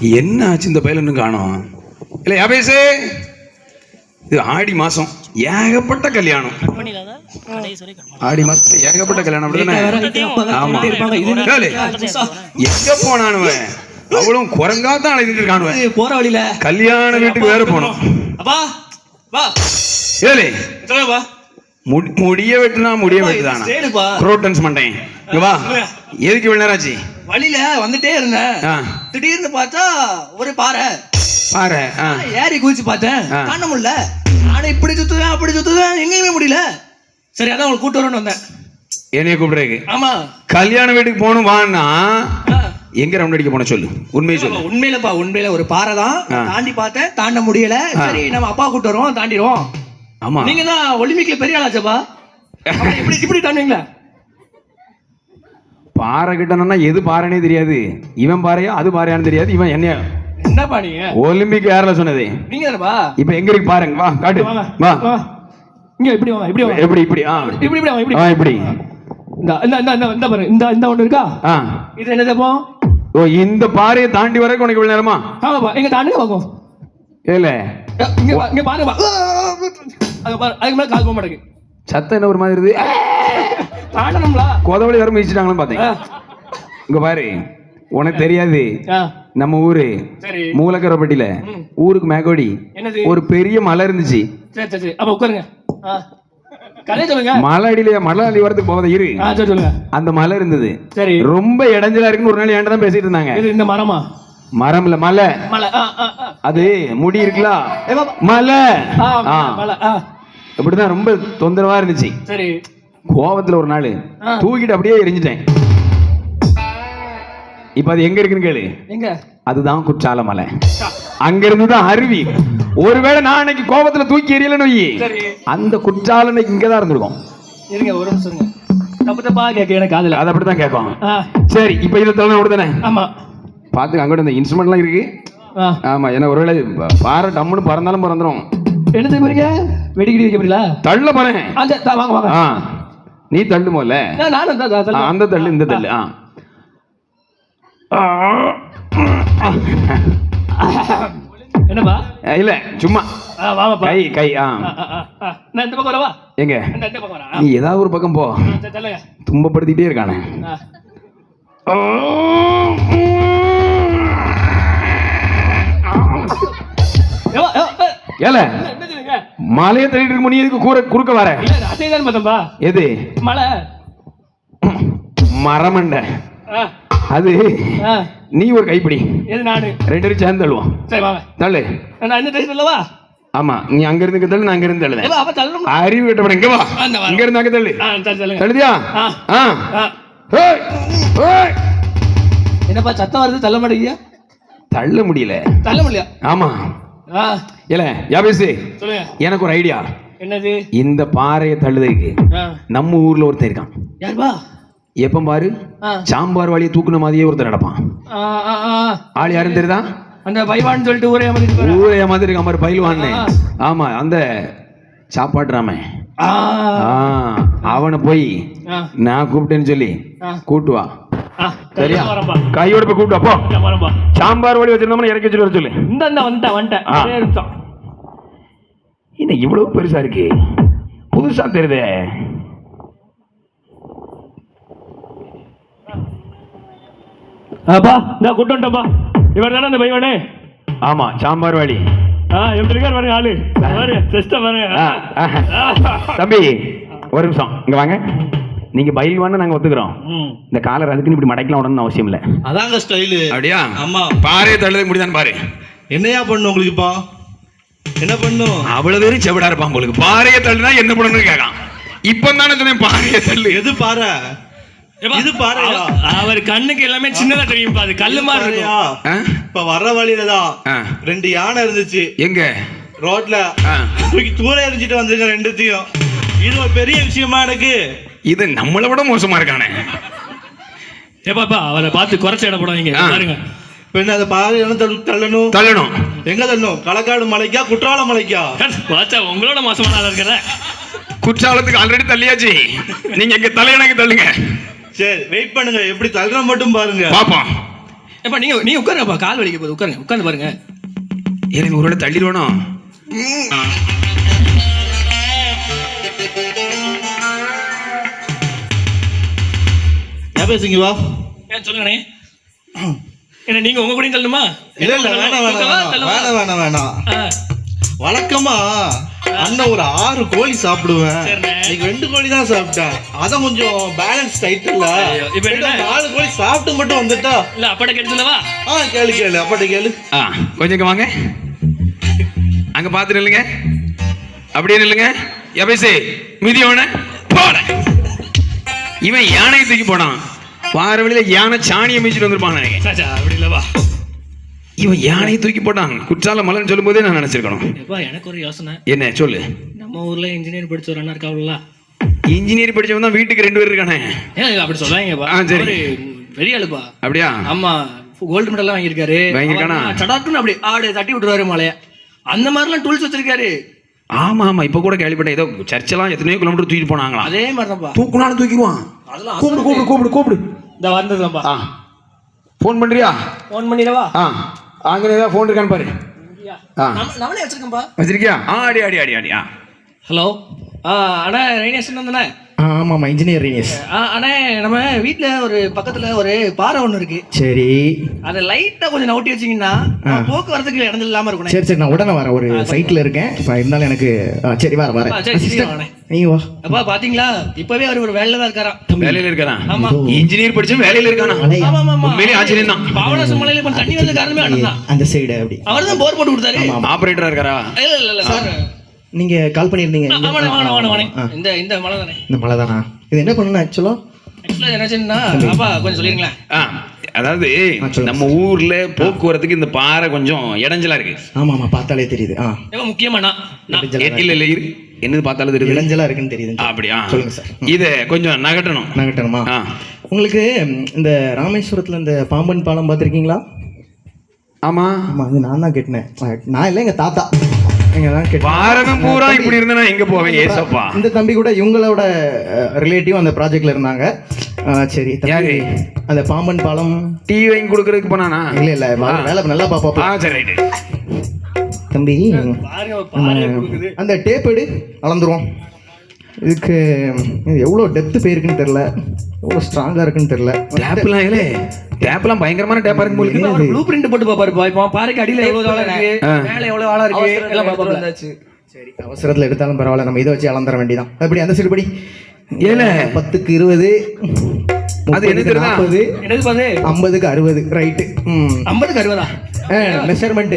என்ன ஆச்சு இந்த பையல இன்னும் காணோம்? இல்ல யாபேசு? இது ஆடி மாசம். ஏகப்பட்ட கல்யாணம். ஆடி மாசம் ஏகப்பட்ட கல்யாணம் அப்படிதானே? ஆமா. எங்க போனானுவன் அவ்வளவு குரங்காத்தான் அழைச்சிட்டு இருக்கானுவன் போற வழியில. கல்யாண வீட்டுக்கு வேற போனோம். அப்பா வா. ஏலே முடிய வெட்டுனா முடிய வெட்டுதானா? Crotons mundane. இங்க வா. எதுக்கு இவ்வளவு நேரம் ஆச்சு? வழியில வந்துட்டே இருந்தேன். திடீர்னு பார்த்தா ஒரு பாறை. ஆ, ஏறி குதிச்சு பார்த்தேன். காண முடியல. நானும் இப்படி சுத்துவேன் அப்படி சுத்துவேன் எங்கேயுமே முடியல. சரி அதான் உங்களுக்கு கூட்டு வரணும்னு வந்தேன். என்னைய கூப்பிடுறதுக்கு? ஆமா. கல்யாண வீட்டுக்கு போகணும் வான்னா. எங்க ரவுண்ட் அடிக்க போன சொல்லு. உண்மையை சொல்லு. உண்மையிலப்பா உண்மையில ஒரு பாறை தான். தாண்டி பார்த்தேன் தாண்ட முடியல. சரி நம்ம அப்பா கூட்டு வரோம் தாண்டிடுவோம். ஆமா. நீங்க தான் ஒலிம்பிக்ல பெரிய ஆளாச்சப்பா. இப்படி இப்படி தாண்டுவீங்களா? பாறை கிட்டனா எது பாறைனே தெரியாது. இவன் பாறையா அது பாறையான்னு தெரியாது. இவன் என்ன என்னப்பா நீங்க ஒலிம்பிக் யாரில் சொன்னது. நீங்க இப்ப எங்க இருக்கு பாருங்க வா காட்டு. வா. வா. இங்க இப்படி வாங்க இப்படி வாங்க. எப்படி இப்படி ஆ இப்படி இப்படி வாங்க இப்படி. ஆ இப்படி. இந்த இந்த இந்த இந்த இந்த பாருங்க இந்த இந்த ஒண்ணு இருக்கா? ஆ. இது என்னதப்போ ஓ இந்த பாறையை தாண்டி வரைக்கும் உனக்கு இவ்வளவு நேரமா? ஆமாப்பா எங்க தாண்டுங்க பாக்கும் இல்ல. இங்க இங்க பாருங்கப்பா அங்க பாரு அதுக்கு மேல கால் போக மாட்டேங்குது. சத்தம் என்ன ஒரு மாதிரி இருக்குது? தாண்டணும்ல கோதவழி வர மிதிச்சிட்டாங்களான்னு பார்த்தேன் ஆ. இங்க பாரு உனக்கு தெரியாது. நம்ம ஊரு மூலக்கரப்பட்டியில. ஊருக்கு மேகோடி ஒரு பெரிய மலை இருந்துச்சு. மலை அடியில மலை அடி வரதுக்கு போகாத இரு. அந்த மலை இருந்தது. சரி. ரொம்ப இடைஞ்சலா இருக்குன்னு ஒரு நாள் தான் பேசிட்டு இருந்தாங்க. இந்த மரமா? மரம் இல்ல மலை. அது முடி இருக்குல்ல. மலை. இப்படிதான் ரொம்ப தொந்தரவா இருந்துச்சு. சரி. கோவத்துல ஒரு நாள். தூக்கிட்டு அப்படியே எரிஞ்சிட்டேன். இப்ப அது எங்க இருக்குன்னு கேளு. எங்க? அதுதான் குற்றால மலை அங்க இருந்து தான் அருவி. ஒருவேளை நான் அன்னைக்கு கோபத்துல தூக்கி எறியலன்னு வை. அந்த இன்னைக்கு இங்கதான் இருந்திருக்கும். இருங்க ஒரு நிமிஷம் இருங்க. தப்பு தப்பா கேட்க எனக்கு காதுல. அது அப்படித்தான் கேட்கும். சரி இப்ப இதுல தலை விடுதானே ஆமா. பாத்துக்க அங்கிட்ட இந்த இன்ஸ்ட்ருமெண்ட்லாம் இருக்கு. ஆமா ஏன்னா ஒருவேளை பாறை டம்முன்னு பறந்தாலும் பறந்துரும். என்ன செய்ய வெடிக்கடி வைக்க போறீங்களா தள்ள போறேன். வாங்க வாங்க. நீ தள்ளு போல அந்த தள்ளு இந்த தள்ளு ஆ. என்னப்பா? இல்ல சும்மா. கை கை ஆ. நான் இந்த பக்கம் வரவா? எங்க? நீ ஏதாவது ஒரு பக்கம் போ. துன்பப்படுத்திட்டே இருக்கானே. ஏல மலையை தள்ளிட்டு இருக்க எதுக்கு கூற குறுக்க வர? இல்ல அதே தான் பார்த்தோம்பா எது? மழை மரமண்ட. அது. நீ ஒரு கைப்பிடி. எது நானு ரெண்டு பேரும் சேர்ந்து தள்ளுவோம். சரி வாங்க தள்ளு. நான் இந்த டைம் இல்லவா ஆமா நீ அங்க இருந்து தள்ளு நான் அங்க இருந்து ஏவா அப்ப தள்ளணும். அறிவு கட்டப்பட இங்க வா. இங்க இருந்து அங்க தள்ளு. தள்ளுதியா. என்னப்பா சத்தம் வருது தள்ள மாட்டேங்க தள்ள முடியல. தள்ள முடியல. ஆமா. யாபேசு சொல்லுங்க. எனக்கு ஒரு ஐடியா. என்னது? இந்த பாறையை தள்ளுதற்கு ஆ. நம்ம ஊர்ல ஒருத்தன் இருக்கான். யாருப்பா எப்ப பாரு? சாம்பார் வாளியை தூக்குன மாதிரியே ஒருத்தர் நடப்பான். ஆள் யாரும் தெரியுதா? அந்த பைவான்னு சொல்லிட்டு ஊரே ஏமாத்திட்டு ஊரே மாதிரி இருக்க மாதிரி பயிலுவான்னு ஆ. ஆமா அந்த சாப்பாடுறாம ஆ. அவனை போய் நான் கூப்பிட்டேன்னு சொல்லி ஆ. கூட்டு வா. ஆ சரியா? கையோட போய் கூட்டு வா போ. இல்ல, வரப்பா. சாம்பார் வழி வச்சிருந்தோம்னா இறக்கி வச்சுட்டு வர சொல்லு. இந்த இந்த வந்துட்டேன் வந்துட்டேன் என்ன இவ்வளவு பெருசா இருக்கு? புதுசா தெரியுதே. அப்பா நான் கூட்டு வந்துட்டேன்ப்பா இவர் தானே அந்த பைவானே ஆமா சாம்பார் வாளி ஆ எப்படி இருக்காரு பாருங்க ஆளு. பாரு செஸ்ட பாருங்க. தம்பி ஒரு நிமிஷம். இங்க வாங்க. நீங்க பயில்வான்னு நாங்க ஒத்துக்கிறோம். இந்த காலர் அதுக்குன்னு இப்படி மடக்கலாம் உடனே அவசியம் இல்ல. அதாங்க ஸ்டைலு அப்படியா? ஆமா. பாறையை தள்ளுறதுக்கு முடிதான் பாரு. என்னையா பண்ணும் உங்களுக்கு இப்போ? என்ன பண்ணும்? அவ்வளவு பேரும் செவிடா இருப்பான் போலுக்கு. பாறையை தள்ளுனா என்ன பண்ணணும்னு கேட்கான். இப்ப தானே சொன்னேன் பாறையை தள்ளு. எது பாரு? இது பாருயா? அவர் கண்ணுக்கு எல்லாமே சின்னதா தெரியும் அது கல்லு மாதிரி இருக்கும்? இப்ப வர்ற வழியில தான் ஆ. ரெண்டு யானை இருந்துச்சு. எங்க? ரோட்ல. ஆ. தூக்கி தூர எரிஞ்சிட்டு வந்திருக்க ரெண்டுத்தையும். இது ஒரு பெரிய விஷயமா எனக்கு. இது நம்மளை விட மோசமா இருக்கானே. ஏப்பாப்பா அவரை பார்த்து குறைச்ச இட போடாதீங்க ஆ. பாருங்க. பின்ன அதை பாரு என்ன தள்ளு- தள்ளணும்? தள்ளணும். எங்க தள்ளணும்? களக்காடு மலைக்கா குற்றால மலைக்கா? பாச்சா உங்களோட மோசமான ஆளா இருக்கிற. குற்றாலத்துக்கு ஆல்ரெடி தள்ளியாச்சு. நீங்க எங்க தலையணக்கு தள்ளுங்க. சரி வெயிட் பண்ணுங்க. எப்படி தள்ளுற மட்டும் பாருங்க. பாப்போம். ஏப்பா நீங்க நீங்க உட்காருங்கப்பா. கால் வலிக்க போகுது. உட்காருங்க உட்கார்ந்து பாருங்க. எனக்கு ஒரு வேளை தள்ளிடுவானோ? பேசுங்க வா ஏன் சொல்லுங்கண்ணே? என்ன நீங்க உங்க கூட தள்ளணுமா? இல்ல இல்ல வேணாம் வேணாம் வேணாம். வேணாம் வேணாம் வழக்கமா அண்ணன் ஒரு ஆறு கோழி சாப்பிடுவேன். ரெண்டு கோழி தான் சாப்பிட்டேன். அதான் கொஞ்சம் பேலன்ஸ் டைட் இல்ல. ஐயோ, இப்ப என்ன? நாலு கோழி சாப்பிட்டு மட்டும் வந்துட்டா. இல்ல அப்பாட்ட கேட்டு சொல்லவா? ஆ கேளு கேளு. அப்பாட்ட கேளு. ஆ கொஞ்சம் இங்க வாங்க. அங்க பார்த்து நில்லுங்க. அப்படியே நில்லுங்க. எபேசே மிதியோன போட. இவன் யானையை தூக்கி போனான் வார வழியில யானை சாணியை மிதிச்சிட்டு வந்திருப்பான் நினைக்கிறேன். அப்படி இல்லவா இவன் யானையை தூக்கி போட்டான். குற்றால மலன்னு சொல்லும் போதே நான் நினைச்சிருக்கணும். எனக்கு ஒரு யோசனை. என்ன சொல்லு. நம்ம ஊர்ல இன்ஜினியர் படிச்ச ஒரு அண்ணா இருக்காவுல்ல இன்ஜினியர் படிச்சவன் தான் வீட்டுக்கு ரெண்டு பேர் இருக்கானே. அப்படி சொல்லாங்கப்பா சரி. பெரிய ஆளுப்பா. அப்படியா? ஆமா கோல்டு மெடல் வாங்கியிருக்காரு. வாங்கியிருக்கானா? சடாக்குன்னு அப்படி ஆடு தட்டி விட்டுருவாரு மலைய. அந்த மாதிரிலாம் டூல்ஸ் வச்சிருக்காரு. ஆமா ஆமா. இப்ப கூட கேள்விப்பட்டேன். ஏதோ சர்ச்செல்லாம் எத்தனையோ கிலோமீட்டர் தூக்கிட்டு போனாங்களாம். அதே மாதிரிதான்ப்பா. தூக்குனாலும் தூக்கிடுவான். அதெல்லாம் கூப்பிடு கூப்பிடு கூப்பிடு கூப்பிடு. இந்த வந்ததுதான்ப்பா ஆ. ஃபோன் பண்றியா? ஃபோன் பண்ணிடவா? ஆ. அங்கே ஏதாவது ஃபோன் இருக்கான்னு பாரு. ஆ. நம்ம- நம்மளே வச்சிருக்கேன்ப்பா வச்சிருக்கியா? ஆ அடி அடி அடி அடி. ஆ. ஹலோ அண்ணா ரேடியேஷன் தானே? ஆமாம்மா இன்ஜினியர் ரீனியஸ் ஆ, அண்ணே நம்ம வீட்ல ஒரு பக்கத்துல ஒரு பாறை ஒண்ணு இருக்கு. சரி. அதை லைட்டா கொஞ்சம் நவுட்டி வச்சீங்கன்னா போக்குவரத்துக்கு இடம் இல்லாம இருக்கும் சரி சரி நான் உடனே வரேன். ஒரு சைட்டில் இருக்கேன். இருந்தாலும் எனக்கு சரி வர வரேன். நீங்க வா. அப்பா பாத்தீங்களா? இப்பவே அவர் ஒரு வேலையில தான் இருக்காராம். வேலையில இருக்கானா ஆமா. இன்ஜினியர் படிச்ச வேலையில இருக்கானா? ஆமா ஆமா உண்மையிலே ஆச்சரியம் தான். பாவனாசம் மலையில இப்ப தண்ணி வந்த காரணமே அண்ணன் தான். அந்த சைடு அப்படி. அவர் தான் போர் போட்டு கொடுத்தாரு. ஆபரேட்டரா இருக்காரா? இல்ல இல்ல இல்ல சார் நீங்க கால் ஆ, இந்த இந்த மலை தானே இந்த மலை தானா இது என்ன பண்ணணும் ஆக்சுவலா ஆக்சுவலா என்னாச்சுன்னா அப்பா கொஞ்சம் சொல்லிருங்களேன். அதாவது. நம்ம ஊர்ல போக்குவரத்துக்கு இந்த பாறை கொஞ்சம் இடைஞ்சலா இருக்கு. ஆமா ஆமா பார்த்தாலே தெரியுது. ஆ. முக்கியமாண்ணா? இல்ல இல்ல இரு. என்னது பார்த்தாலும் தெரியுது? இடைஞ்சலா இருக்குன்னு தெரியுது. அப்படியா சொல்லுங்க சார். இத கொஞ்சம் நகட்டணும். நகட்டணுமா? உங்களுக்கு இந்த ராமேஸ்வரத்துல இந்த பாம்பன் பாலம் பார்த்திருக்கீங்களா? ஆமா. ஆமா அது நான் தான் கட்டினேன் நான் இல்லை எங்க தாத்தா. பாரதம் பூரா இப்படி இருந்தா எங்க போவேன்? ஏசப்பா. இந்த தம்பி கூட இவங்களோட ரிலேட்டிவ் அந்த ப்ராஜெக்ட்ல இருந்தாங்க. சரி தம்பி, யாரு? அந்த பாம்பன் பாலம். டீ வாங்கி கொடுக்கறதுக்கு போனானா? இல்ல இல்ல வேலை நல்லா ஆ பாப்பா சரி தம்பி அந்த டேப் எடு அளந்துருவோம். இதுக்கு இது எவ்வளோ டெப்த் போயிருக்குன்னு தெரில எவ்வளோ ஸ்ட்ராங்காக இருக்குன்னு தெரில டேப்லாம் இல்ல டேப்லாம் பயங்கரமான டேப்பா இருக்கு. உங்களுக்கு ப்ளூ பிரிண்ட் போட்டு பாப்பாருப்பா இப்போ பாறைக்கு அடியில எவ்வளவு ஆழம் இருக்கு? மேல எவ்வளவு ஆழம் இருக்கு? எல்லாம் பாப்பாருல சரி அவசரத்தில் எடுத்தாலும் பரவாயில்ல. நம்ம இதை வச்சு அளந்துட வேண்டியதான் அப்படி அந்த சைடு படி? ஏல. பத்துக்கு இருபது அது என்ன தெரியுதா? நாற்பது ஐம்பதுக்கு அறுபது. ரைட்டு ம். ஐம்பதுக்கு அறுபதா? மெஷர்மெண்ட்.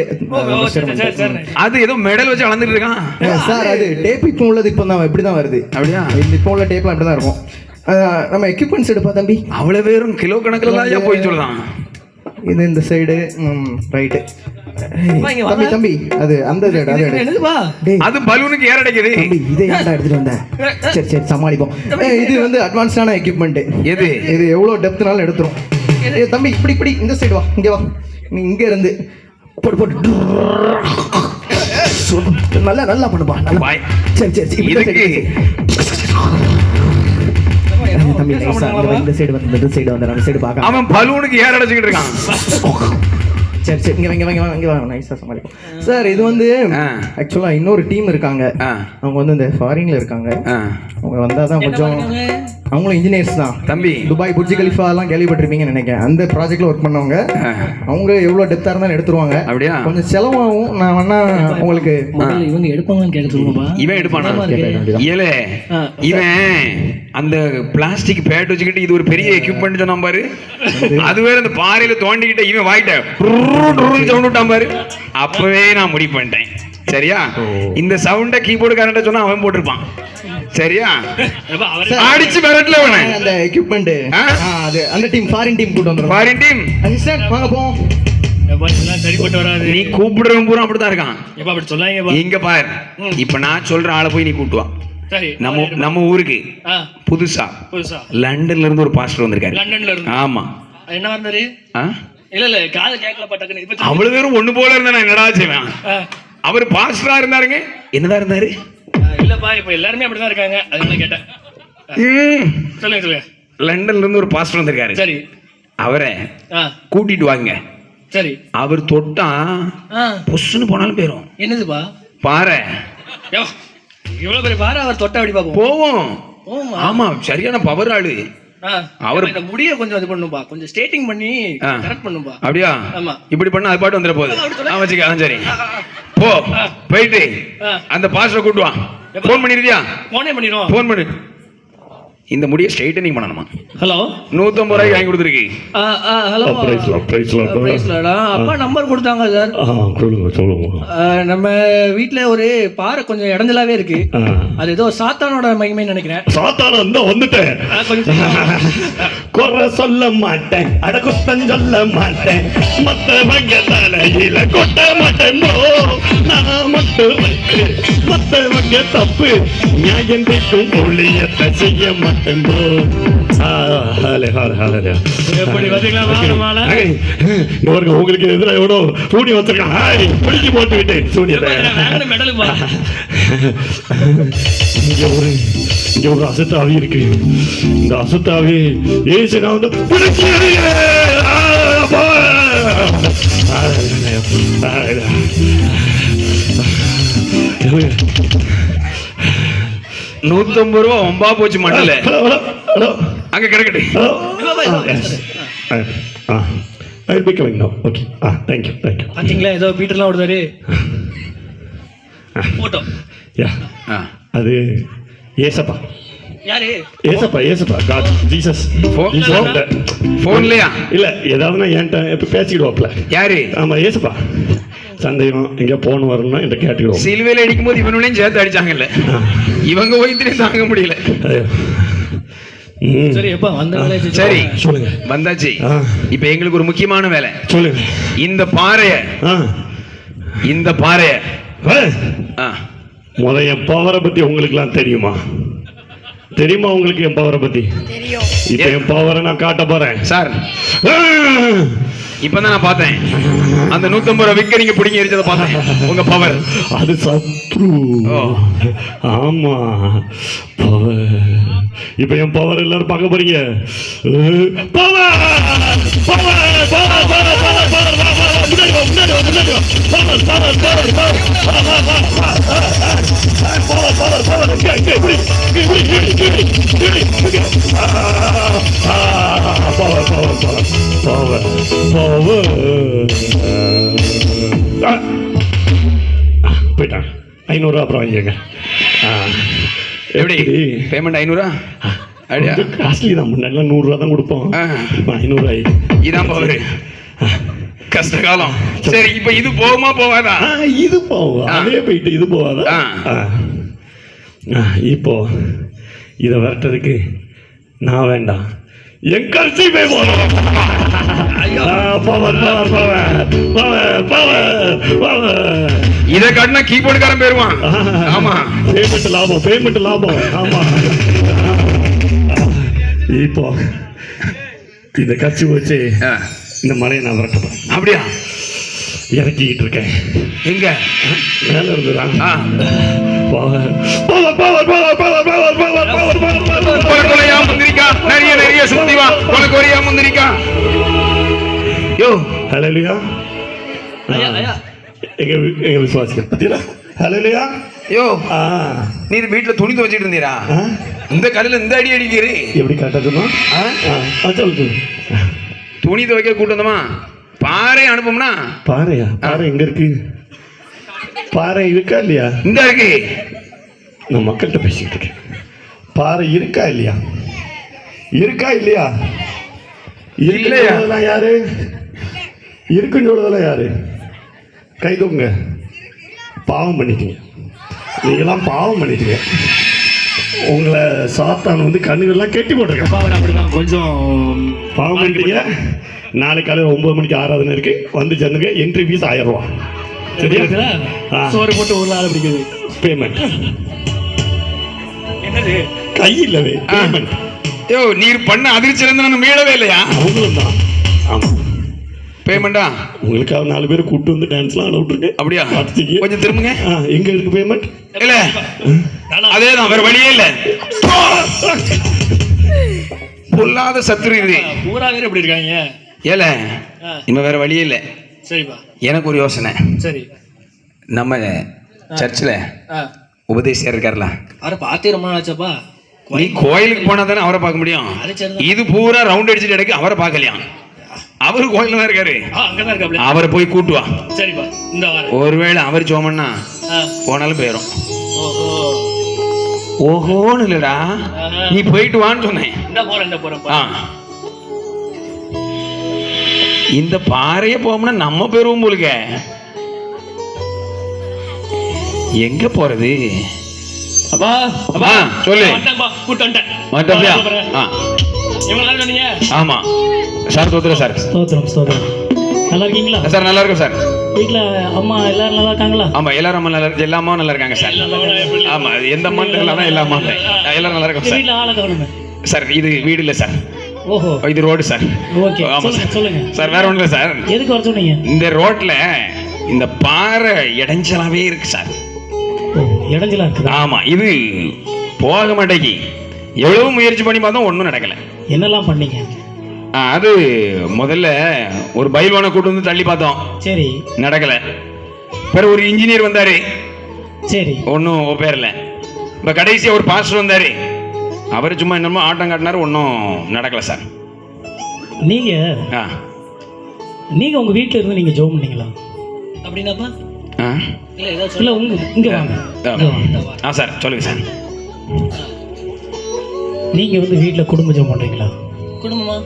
அது ஏதோ மெடல் வச்சு அளந்துட்டு இருக்கான். சார் அது டேப் இப்போ உள்ளது இப்போ தான் இப்படி தான் வருது. அப்படியா? இப்போ உள்ள டேப்லாம் இப்படி தான் இருக்கும். நம்ம எக்யூப்மெண்ட்ஸ் எடுப்பா தம்பி? அவ்வளவு பேரும் கிலோ கணக்குல போய் சொல்லலாம் இது இந்த சைடு ரைட்டு தம்பி அது அந்த சைடு அது பலூனுக்கு ஏற அடைக்குது. தம்பி இதை ஏன்டா எடுத்துட்டு வந்தேன் சரி சரி சமாளிப்போம். இது வந்து அட்வான்ஸ்டான எக்யூப்மெண்ட் எது? இது எவ்வளோ டெப்த்னாலும் எடுத்துரும். தம்பி இப்படி இப்படி இந்த சைடு வா இங்க வா. நீ இங்க இருந்து போட்டு போட்டு. நல்லா நல்லா பண்ணுப்பா நல்லா. பாய். சரி சரி சரி. தம்பி இந்த சைடு வந்து இந்த சைடு வந்து அந்த சைடு பார்க்க அவன் பலூனுக்கு ஏற அடைச்சுக்கிட்டு இருக்கான். சரி சரி இங்க இங்க இங்க இங்க வாங்க. நைஸா சமாளிப்போம். சார் இது வந்து ஆ. ஆக்சுவலா இன்னொரு டீம் இருக்காங்க. அவங்க வந்து இந்த ஃபாரின்ல இருக்காங்க. அவங்க வந்தால் தான் கொஞ்சம் அவங்களும் இன்ஜினியர்ஸ் தான். தம்பி. துபாய் புர்ஜி கலிஃபா எல்லாம் கேள்விப்பட்டிருப்பீங்கன்னு நினைக்கிறேன். அந்த ப்ராஜெக்ட்ல ஒர்க் பண்ணவங்க அவங்க எவ்வளோ டெப்த்தாக இருந்தாலும் எடுத்துருவாங்க. அப்படியா? கொஞ்சம் செலவாகும். நான் வேணா உங்களுக்கு இவங்க எடுப்பாங்கன்னு இவன் எடுப்பானா? ஆ. இவன் அந்த பிளாஸ்டிக் பேட் வச்சுக்கிட்டு இது ஒரு பெரிய எக்யூப்மெண்ட் சொன்னான் பாரு. அது வேற அந்த பாறையில தோண்டிக்கிட்ட இவன் வாயிட்ட சவுண்ட் விட்டான் பாரு. அப்பவே நான் முடிவு பண்ணிட்டேன். சரியா? இந்த சவுண்ட கீபோர்டு கரண்ட சொன்னா அவன் போட்டிருப்பான். சரியா? அடிச்சு மிரட்டல அந்த எக்யூப்மெண்ட் ஆ? அது அந்த டீம் ஃபாரின் டீம் கூட்டு வந்துடும் ஃபாரின் டீம் அசிஸ்டன்ட் வாங்க போவோம். எப்பா, இதெல்லாம் சரிப்பட்டு வராது. நீ கூப்பிடுறவன் பூரா அப்படித்தான் இருக்கான். எப்பா அப்படி சொல்லாங்கப்பா இங்க பாரு. இப்ப நான் சொல்ற ஆளை போய் நீ கூட்டு வா. சரி நம்ம நம்ம ஊருக்கு புதுசா புதுசா. லண்டன்ல இருந்து ஒரு பாஸ்டர் வந்திருக்காரு. லண்டன்ல இருந்து. ஆமா. என்ன இருந்தாரு ஆ? இல்ல இல்ல காது கேட்கல டக்குன்னு. இப்ப சொல்லு. அவ்வளவு பேரும் ஒண்ணு போல இருந்தா நான் என்னடா செய்வேன். அவர் பாஸ்டரா இருந்தாருங்க? என்னதான் இருந்தாரு? இல்லப்பா இப்ப எல்லாருமே அப்படிதான் இருக்காங்க. அதனால கேட்டேன். சொல்லுங்க சொல்லுங்க. லண்டன்ல இருந்து ஒரு பாஸ்டர் வந்திருக்காரு. சரி. அவரை கூட்டிட்டு வாங்க. சரி. அவர் தொட்டா பொசுன்னு போனாலும் போயிரும். என்னதுப்பா? யோ இவ்வளவு பெரிய பாரு அவர் தொட்டா அப்படி பாப்போம்? போவோம். ஆமா சரியான பவர் ஆளு. அவர் இந்த முடிய கொஞ்சம் இது பண்ணும்பா. கொஞ்சம் ஸ்டேட்டிங் பண்ணி. கரெக்ட் பண்ணும்பா. அப்படியா? ஆமா. இப்படி பண்ணா அது பாட்டு வந்துட போகுது. வச்சுக்க சரி. போ போயிட்டு. அந்த பாஸ்டரை கூட்டு வா. ஃபோன் பண்ணிருக்கியா? போனே பண்ணிடுவோம் ஃபோன் பண்ணு. இந்த முடியை ஸ்ட்ரைட்டனிங் பண்ணணுமா? ஹலோ நூத்தம்பது ரூபாய்க்கு வாங்கி கொடுத்துருக்கு ஹலோ பிரைஸ்லடா அப்பா நம்பர் கொடுத்தாங்க சார் சொல்லுங்க. சொல்லுங்க நம்ம வீட்ல ஒரு பாறை கொஞ்சம் இடஞ்சலாவே இருக்கு. அது ஏதோ சாத்தானோட மகிமைன்னு நினைக்கிறேன். சாத்தான அந்த வந்துட்டேன். குறை சொல்ல மாட்டேன். அடகுத்தம் சொல்ல மாட்டேன். மத்தவங்க தலையில கொட்ட மாட்டேன். நான் மட்டும் ரைட்டு மத்தவங்க தப்பு. நியாயம் தீர்க்கும் ஊழியத்தை செய்ய மாட்டேன். உங்களுக்கு எதிராக எவ்வளோ சூனி வச்சிருக்கான். பிடிச்சி போட்டு விட்டேன் சூனியத்தை. இங்கே ஒரு இங்கே ஒரு அசத்தாவி இருக்கு. இந்த அசத்தாவி ஏசு நான் வந்து பிடிச்சி ஆ. நூத்தி ஐம்பது ரூபா ஒம்பா போச்சு மண்டல அங்க கிடக்கட்டு I P coming okay ah thank you thank you பாத்தீங்களா? ஏதோ பீட்டர்லாம் ஓடுதாரு போட்டோ யா. அது ஏசப்பா. யாரு? ஏசப்பா ஏசப்பா காட் ஜீசஸ் போன்லயா இல்ல ஏதாவதுனா என்கிட்ட இப்ப யாரு? ஆமா ஏசப்பா. சந்தேகம் எங்க போன் வரணும்னா என்கிட்ட கேட்டுக்கிடுவோம். சிலுவையில அடிக்கும் போது இவனுடையும் சேர்த்து அடிச்சாங்கல்ல. இவங்க வயிற்றுலையும் தாங்க முடியல. சரி எப்பா சரி. சொல்லுங்க. வந்தாச்சு. இப்ப எங்களுக்கு ஒரு முக்கியமான வேலை. சொல்லுங்க. இந்த பாறைய. இந்த பாறைய. ஆ. ஆ, முத என் பவரை பத்தி உங்களுக்குலாம் தெரியுமா? தெரியுமா உங்களுக்கு என் பவரை பத்தி? இப்ப என் பவரை நான் காட்ட போறேன். சார். இப்பதான் நான் பார்த்தேன். அந்த நூத்தம்பது ரூபா விக்க நீங்க பிடிங்கி எரிச்சதை பார்த்தேன். உங்க பவர் அது சத்ரு. ஆமா. பவர் இப்ப என் பவர் எல்லாரும் பார்க்க போறீங்க. Power power power power power முன்னாடி வா முன்னாடி வா முன்னாடி வா power power power power power power power இங்க இங்க இப்படி இப்படி இப்படி இப்படி இப்படி power power power power power போயிட்டான் ஐநூறுரூவா அப்புறம் வாங்கிக்கங்க. எப்படி? பேமெண்ட் ஐநூறா? அப்படியா? காஸ்ட்லி தான். முன்னாடிலாம் நூறுரூவா தான் கொடுப்போம். ஆ. இப்போ ஐநூறுரூவா இதான் பவர் கஷ்ட காலம். சரி இப்ப இது போகுமா போகாதா? ஆ இது போகும். அதே போயிட்டு இது. ஆ, இப்போ இதை விரட்டுறதுக்கு நான் வேண்டாம். என் கட்சி போய் போகணும். இதை காட்டினா கீபோர்டுக்காரன் போயிருவான். ஆமா. பேமெண்ட் லாபம் பேமெண்ட் லாபம். ஆமா. இப்போ இந்த கட்சி வச்சு ஆ, இந்த மலையை நான் விரட்ட அப்படியா இறக்கிக்கிட்டு இருக்கேன் எங்க மேல இருந்துதான் நிறைய நிறைய சுத்தி வா உனக்கு ஒரே முந்திரிக்கா யோ ஹலோலியா எங்க எங்க விசுவாசிகள் பத்தியா ஹலோலியா யோ நீ வீட்டுல துணி துவைச்சிட்டு இருந்தீரா இந்த கடையில இந்த அடி அடிக்கிறேன் எப்படி கரெக்டா ஆ சொல்லு துணி துவைக்க கூட்டு வந்தோமா? பாறை அனுப்பும்னா? பாறையா? பாறை எங்க இருக்கு? பாறை இருக்கா இல்லையா? இந்த இருக்கு. நான் மக்கள்கிட்ட பேசிக்கிட்டு இருக்கேன். பாறை இருக்கா இல்லையா? இருக்கா இல்லையா? இல்லையா? யாரு? இருக்குன்னு சொல்றதெல்லாம் யாரு? கை தூங்க பாவம் பண்ணிட்டீங்க. நீங்களாம் பாவம் பண்ணிட்டீங்க. உங்களை சாத்தான் வந்து கண்ணுகள்லாம் கெட்டி போட்டிருக்கேன். அப்படிதான். கொஞ்சம் பாவம் பண்ணிட்டீங்க. நாளைக்கு காலையில் ஒன்பது மணிக்கு ஆராதனை இருக்கு. வந்து சேர்ந்துங்க என்ட்ரி ஃபீஸ் ஆயிரம் ரூபா சரியா. சோறு போட்டு ஒரு நாள் பிடிக்குது பேமெண்ட் என்னது? கை இல்லவே பேமெண்ட் யோ நீர் பண்ண அதிர்ச்சியில இருந்து நான் மீளவே இல்லையா? அவங்களும் தான். ஆமாம் பேமெண்டா உங்களுக்காக நாலு பேரை கூட்டு வந்து டான்ஸ்லாம் ஆட விட்டுருக்கேன். அப்படியா. கொஞ்சம் திரும்புங்க. எங்க இருக்கு பேமெண்ட் இல்ல அதேதான் வேற வழியே இல்ல. பொல்லாத சத்துரு இது. பூரா எப்படி இருக்காங்க? ஏல ஆ. இனிமே வேற வழியே இல்லை. சரிப்பா. எனக்கு ஒரு யோசனை. சரி. நம்ம சர்ச்சில் உபதேசியர் இருக்கார்ல? அவரை பார்த்தே ரொம்ப நாள் ஆச்சாப்பா. நீ கோயிலுக்கு போனா தானே அவரை பார்க்க முடியும். இது பூரா ரவுண்ட் அடிச்சுட்டு இடக்கு அவரை பார்க்கலையாம் அவரு கோயில்ல தான் இருக்காரு. அவரை போய் கூட்டு வா. சரிப்பா இந்த வாரம். ஒருவேளை அவர் சோமன்னா போனாலும் போயிடும் ஓஹோன்னு இல்லடா. நீ போயிட்டு வான்னு சொன்னேன். இந்த பாறைய போகணும்னா நம்ம பெறுவோம் போலுக்க எங்க போறது? அப்பா ஆ, சொல்லு. ஆமா. சார் தோத்துற சார். நல்லா இருக்கீங்களா? சார் நல்லா இருக்கும் சார். வீட்டில் அம்மா எல்லாரும் நல்லா இருக்காங்களா? ஆமா எல்லாரும் அம்மா நல்லா எல்லா அம்மாவும் நல்லா இருக்காங்க சார். ஆமா எந்த அம்மான்னு தெரியல எல்லா அம்மா எல்லாரும் நல்லா இருக்கும் சார். வீட்டில் ஆளை கவனிங்க. சார் இது வீடு இல்லை சார். ஓஹோ. இது ரோடு சார். ஓகே ஆமா சொல்லுங்க சார். சொல்லுங்க. சார் வேற ஒன்றும் இல்லை சார். எதுக்கு வர சொன்னீங்க? இந்த ரோட்ல இந்த பாறை இடைஞ்சலாவே இருக்கு சார். இடைஞ்சலா இருக்குதா? ஆமா இது போக மாட்டேங்கி. எவ்வளவு முயற்சி பண்ணி பார்த்தோம் ஒன்றும் நடக்கல. என்னெல்லாம் பண்ணீங்க? அது முதல்ல ஒரு பைல்வானை கூட்டு வந்து தள்ளி பார்த்தோம். சரி. நடக்கல. பிறகு ஒரு இன்ஜினியர் வந்தாரு. சரி. ஒன்றும் பேரல. இப்போ கடைசியாக ஒரு பாஸ்டர் வந்தாரு. அவர் சும்மா என்னமோ ஆட்டம் காட்டினாரு ஒன்றும் நடக்கல சார். நீங்க ஆ. நீங்க உங்க வீட்ல இருந்து நீங்க ஜோம் பண்ணீங்களா? அப்படின்னாப்பா? ஆ. இல்ல ஏதாவது இல்ல உங்க இங்க வாங்க. இங்க வாங்க. ஆ சார் சொல்லுங்க சார். நீங்க வந்து வீட்ல குடும்ப ஜோம் பண்றீங்களா? குடும்பமா?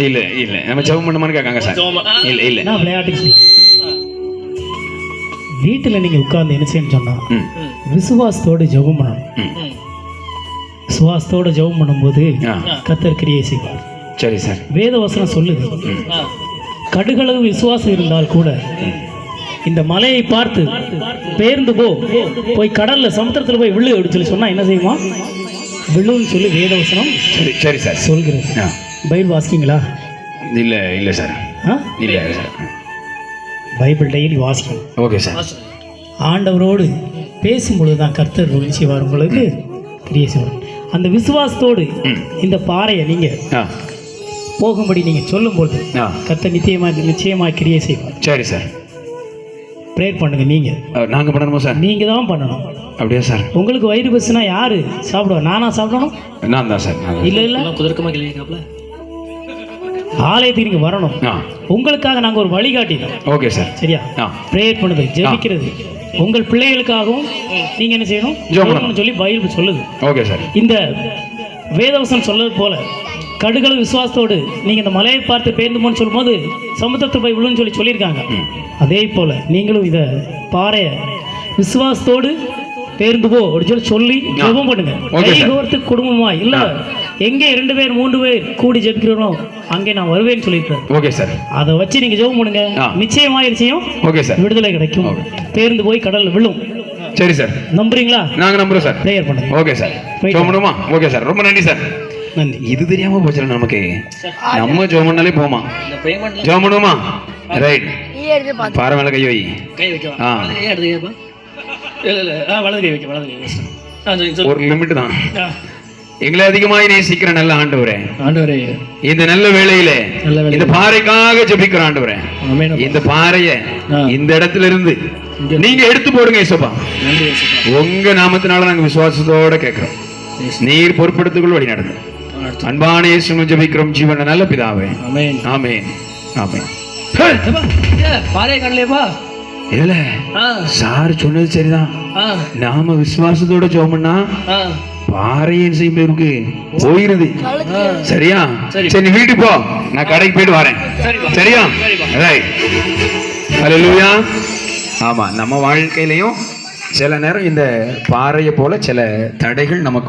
இல்லை இல்லை. நம்ம ஜெபம் பண்ணுமான்னு கேட்காங்க சார். இல்லை இல்லை. நான் விளையாட்டுக்கு சொல்ல வீட்டுல நீங்க உட்கார்ந்து என்ன செய்யணும்னு சொன்னா ம். விசுவாசத்தோட ஜெபம் பண்ணணும். ம். விசுவாசத்தோட ஜெபம் பண்ணும்போது கத்தர் கிரியை செய்வார். சரி சார். வேத வசனம் சொல்லுது கடுகளவு விசுவாசம் இருந்தால் கூட இந்த மலையை பார்த்து பேர்ந்து போ போய் கடல்ல சமுத்திரத்துல போய் விழு அப்படின்னு சொல்லி சொன்னா என்ன செய்யுமா? விழுன்னு சொல்லி வேத வசனம் சரி சரி சார். சொல்கிறது. ஆ. பைபிள் வாசிக்கீங்களா இல்லை இல்லை சார் ஆ? இல்லை சார் பைபிள் டெய்லி வாசிக்கணும் ஓகே சார் ஆண்டவரோடு பேசும்பொழுது தான் கர்த்தர் உதவி செய்வார் உங்களுக்கு கிரியை செய்வார் அந்த விசுவாசத்தோடு. இந்த பாறையை நீங்க ஆ போகும்படி நீங்க சொல்லும்போது ஆ கர்த்தர் நிச்சயமா நிச்சயமா கிரியை செய்வார் சரி சார் ப்ரேயர் பண்ணுங்க நீங்க நாங்கள் பண்ணணுமா சார் நீங்க தான் பண்ணணும் அப்படியா சார் உங்களுக்கு வயிறு பஸ்னா யாரு சாப்பிடுவா நானா சாப்பிடணும் நான் தான் சார். இல்ல இல்ல எல்லாம் குதர்க்கமா கேள்வி கேட்கல ஆலயத்துக்கு நீங்க வரணும். உங்களுக்காக நாங்க ஒரு வழிகாட்டினோம் ஓகே சார். சரியா? ப்ரேயர் பண்ணுது ஜெபிக்கிறது. உங்கள் பிள்ளைகளுக்காகவும் நீங்க என்ன செய்யணும்? சொல்லி பைபிள் சொல்லுது. Okay sir. இந்த வேதவசம் சொல்றது போல கடுகள விசுவாசத்தோடு நீங்க இந்த மலையை பார்த்து பேர்ந்துமோன்னு சொல்லும்போது சமுத்திரத்தை போய் விழுன்னு சொல்லி சொல்லியிருக்காங்க. அதே போல நீங்களும் இத பாறைய விசுவாசத்தோடு பேர்ந்து போ அப்படின்னு சொல்லி சொல்லி ஜெபம் பண்ணுங்க. கைகோர்த்து குடும்பமா இல்ல எங்கே இரண்டு பேர் மூன்று பேர் கூடி ஜெபிக்கிறோனோ அங்கே நான் வருவேன்னு சொல்லியிருக்காரு. Okay sir. அதை வச்சு நீங்க ஜெபம் பண்ணுங்க. நிச்சயமாயிருச்சியும் ஓகே சார். விடுதலை கிடைக்கும். பேர்ந்து போய் கடல்ல விழும். சரி சார். நம்புறீங்களா? நாங்கள் நம்புறோம் சார். ப்ரேயர் பண்ணுங்க. Okay sir. ஜோமனுமா okay sir. ரொம்ப நன்றி சார். நன்றி. இது தெரியாம போச்சுல நமக்கு. நம்ம ஜோமன்னாலே போமா? ஜோமனுமா ரைட் பாறை மேல கை வை. கை வைக்கவா? ஆ. இல்ல இல்ல. ஆ வலது கை வைக்க. கை ஒரு லிமிட் தான். எங்களை அதிகமாய் நேசிக்கிற நல்ல ஆண்டவரே. ஆண்டவரே. இந்த நல்ல வேளையில. இந்த பாறைக்காக ஜெபிக்கிற ஆண்டவரே. இந்த பாறைய. இந்த இடத்துல இருந்து நீங்க எடுத்து போடுங்க இசப்பா. உங்க நாமத்தினால நாங்க விசுவாசத்தோட கேட்கிறோம். நீர் பொறுப்படுத்துக்குள் வழி நடந்து. அன்பான இயேசு ஜெபிக்கிறோம் ஜீவன நல்ல பிதாவே. ஆமென். ஆமென். ஆமென். ஏப்பா, ஏ, பாறையை காணலையேப்பா இல்ல சார் சொன்னது சரிதான். நாம விசுவாசத்தோட ஜோமன்னா பாறையின் செய்யும்போது போயிருது. ஆ. சரியா? சரி. நீ வீட்டுக்கு போ. நான் கடைக்கு போயிட்டு வரேன். சரியா? ஹalleluya ஆமா நம்ம வாழ்க்கையிலையும் சில நேரம் இந்த பாறையை போல சில தடைகள் நமக்கு